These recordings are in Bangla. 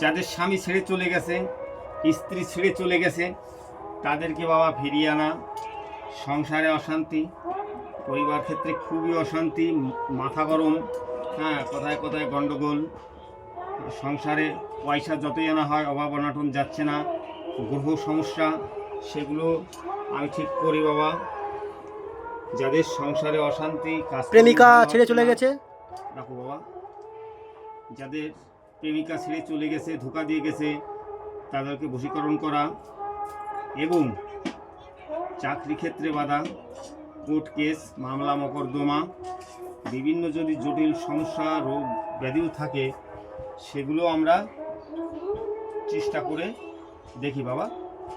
যাদের স্বামী ছেড়ে চলে গেছে স্ত্রী ছেড়ে চলে গেছে তাদেরকে বাবা ফিরিয়ে আনা। সংসারে অশান্তি পরিবার ক্ষেত্রে খুবই অশান্তি মাথা গরম হ্যাঁ কোথায় কোথায় গণ্ডগোল সংসারে পয়সা যতই আনা হয় অভাব অনাটন যাচ্ছে না গ্রহ সমস্যা সেগুলো আমি ঠিক করি বাবা। যাদের সংসারে অশান্তি কাজ প্রেমিকা ছেড়ে চলে গেছে? রাখো বাবা। যাদের প্রেমিকা ছেড়ে চলে গেছে, ধোকা দিয়ে গেছে, তাদেরকে বশীকরণ করা এবং চাকরি ক্ষেত্রে বাধা, কোর্ট কেস, মামলা, মকদ্দমা, বিভিন্ন যদি জটিল সমস্যা, রোগ ব্যাধিও থাকে, সেগুলো আমরা চেষ্টা করে দেখি বাবা,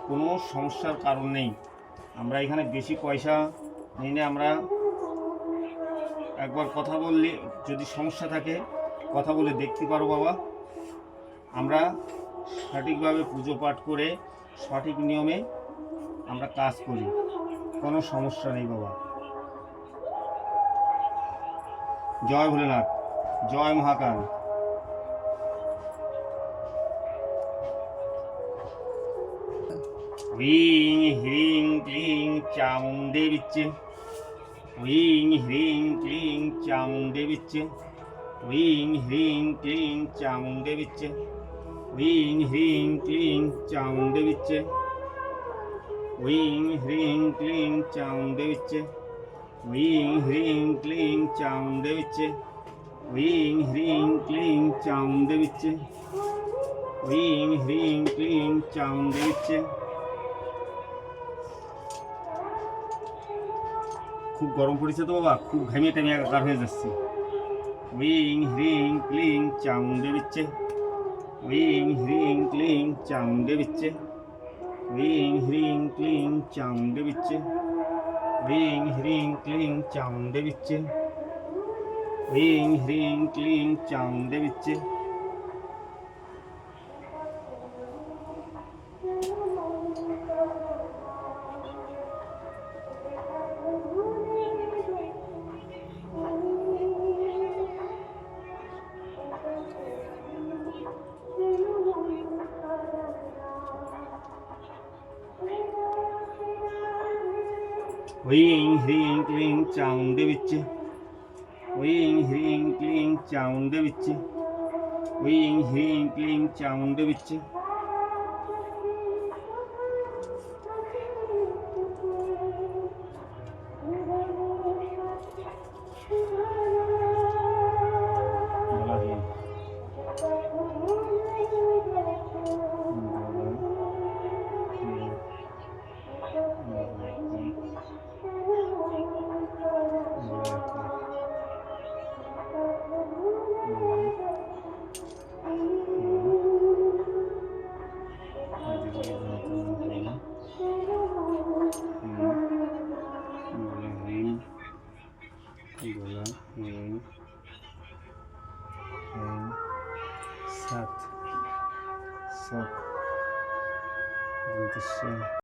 কোনো সমস্যার কারণ নেই। আমরা এখানে বেশি পয়সা নিই না আমরা একবার কথা বললে যদি সমস্যা থাকে, কথা বলে দেখতে পারো বাবা। আমরা সঠিকভাবে পুজো পাঠ করে সঠিক নিয়মে আমরা কাজ করি কোনো সমস্যা নেই বাবা জয় ভোলেনাথ জয় মহাকাল ह्रीं ह्रीं क्लीं चामुण्डे विच्चे ह्रीं ह्रीं क्लीं चामुण्डे विच्चे ह्रीं ह्रीं क्लीं चामुण्डे विच्चे ह्रीं ह्रीं क्लीं चामुण्डे विच्चे ह्रीं ह्रीं क्लीं चामुण्डे विच्चे ह्रीं ह्रीं क्लीं चामुण्डे विच्चे ह्रीं ह्रीं क्लीं चामुण्डे विच्चे ह्रीं ह्रीं क्लीं चामुण्डे विच्चे খুব গরম পড়েছে তো বাবা খুব ঘেমে টেমে একাকার হয়ে যাচ্ছে উইং হ্রিং ক্লিং ह्रीं ह्रीं क्लीं चंग विच ह्रीं ह्रीं क्लीं चंग विच ह्रीं ह्रीं क्लीं चंग विच ह्रीं ह्रीं क्लीं चंग विच 휘잉 휘잉 클링 ਚਾਉਂ ਦੇ ਵਿੱਚ 휘잉 휘잉 클링 ਚਾਉਂ ਦੇ ਵਿੱਚ 휘잉 휘잉 클링 ਚਾਉਂ ਦੇ ਵਿੱਚ sad. So, I'm.